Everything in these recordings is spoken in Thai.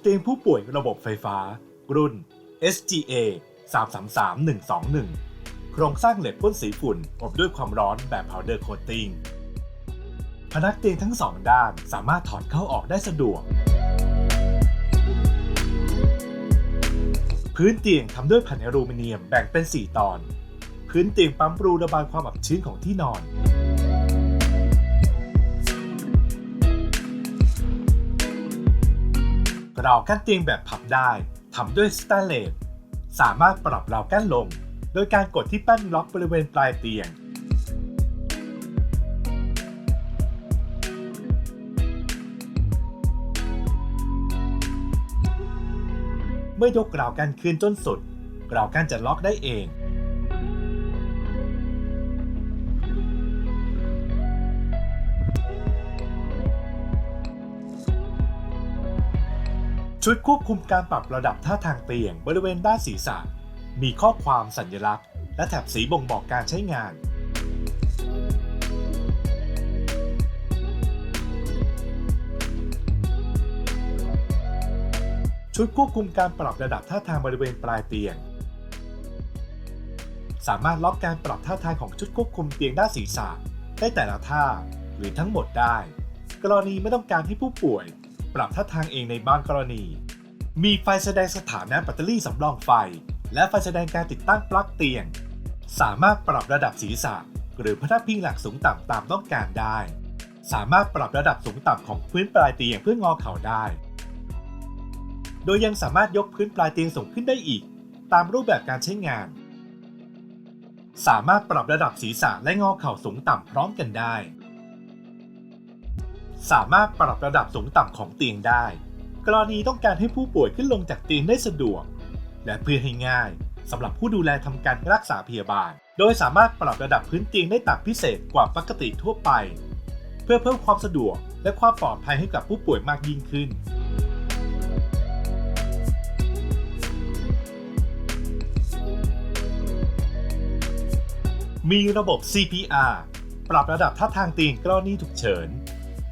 เตียงผู้ป่วยระบบไฟฟ้า รุ่น SGA 333121 โครงสร้างเหล็กพ่นสีฝุ่นอบด้วยความร้อนแบบ powder coating พนักเตียงทั้งสองด้านสามารถถอดเข้าออกได้สะดวก พื้นเตียงทำด้วยแผ่นอลูมิเนียมแบ่งเป็น 4 ตอน พื้นเตียงปั๊มรูระบายความอับชื้นของที่นอน ราวกั้นเตียงแบบพับได้ทำด้วยสแตนเลสสามารถปรับราวกั้นลง โดยการกดที่แป้นล็อกบริเวณปลายเตียง เมื่อยกราวกั้นขึ้นจนสุดราวกั้นจะล็อกได้เอง ชุดควบคุมการปรับระดับท่าทางเตียงบริเวณด้านศีรษะ มีข้อความสัญลักษณ์ และแถบสีบ่งบอกการใช้งาน ชุดควบคุมการปรับระดับท่าทางบริเวณปลายเตียง สามารถล็อกการปรับท่าทางของชุดควบคุมเตียงด้านศีรษะได้แต่ละท่าหรือทั้งหมดได้ กรณีไม่ต้องการให้ผู้ป่วย ปรับท่าทางเองในบางกรณี มีไฟแสดงสถานะแบตเตอรี่สำรองไฟ และไฟแสดงการติดตั้งปลั๊กเตียง สามารถปรับระดับศีรษะ หรือพนักพิงหลักสูงต่ำตามต้องการได้ สามารถปรับระดับสูงต่ำของพื้นปลายเตียงเพื่องอเข่าได้ โดยยังสามารถยกพื้นปลายเตียงสูงขึ้นได้อีก ตามรูปแบบการใช้งาน สามารถปรับระดับศีรษะและงอเข่าสูงต่ำพร้อมกันได้ สามารถปรับระดับสูงต่ำของเตียงได้ กรณีต้องการให้ผู้ป่วยขึ้นลงจากเตียงได้สะดวก และเพื่อให้ง่ายสำหรับผู้ดูแลทำการรักษาพยาบาล โดยสามารถปรับระดับพื้นเตียงได้ต่ำพิเศษกว่าปกติทั่วไป เพื่อเพิ่มความสะดวกและความปลอดภัยให้กับผู้ป่วยมากยิ่งขึ้น มีระบบ CPR ปรับระดับท่าทางเตียงกรณีฉุกเฉิน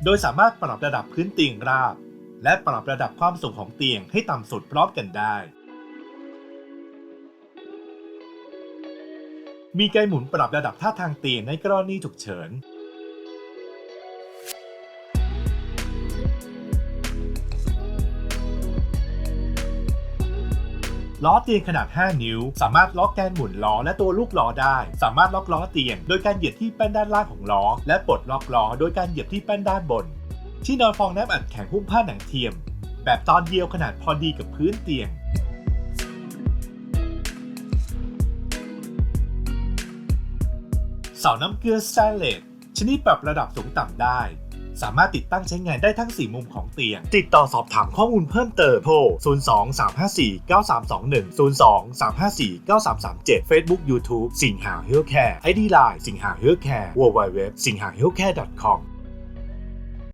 โดยสามารถปรับระดับพื้นเตียงราบ และปรับระดับความสูงของเตียงให้ต่ำสุดพร้อมกันได้ มีไกหมุนปรับระดับท่าทางเตียงในกรณีฉุกเฉิน ล้อเตียงขนาด 5 นิ้ว สามารถล็อกแกนหมุนล้อและตัวลูกล้อได้ สามารถล็อกล้อเตียงโดยการเหยียบที่แป้นด้านล่างของล้อ และปลดล็อกล้อโดยการเหยียบที่แป้นด้านบน ที่นอนฟองน้ำอัดแข็งหุ้มผ้าหนังเทียม แบบตอนเดียวขนาดพอดีกับพื้นเตียงเสาน้ำเกลือสแตนเลสชนิดปรับระดับสูงต่ำได้ สามารถติดตั้งใช้งานได้ทั้ง 4 มุมของเตียง ติดต่อสอบถามข้อมูลเพิ่มเติมโทร 02 354 9321 02 354 9337 Facebook YouTube สิงหา Healthcare ID Line สิงหา Healthcare www สิงหา healthcare com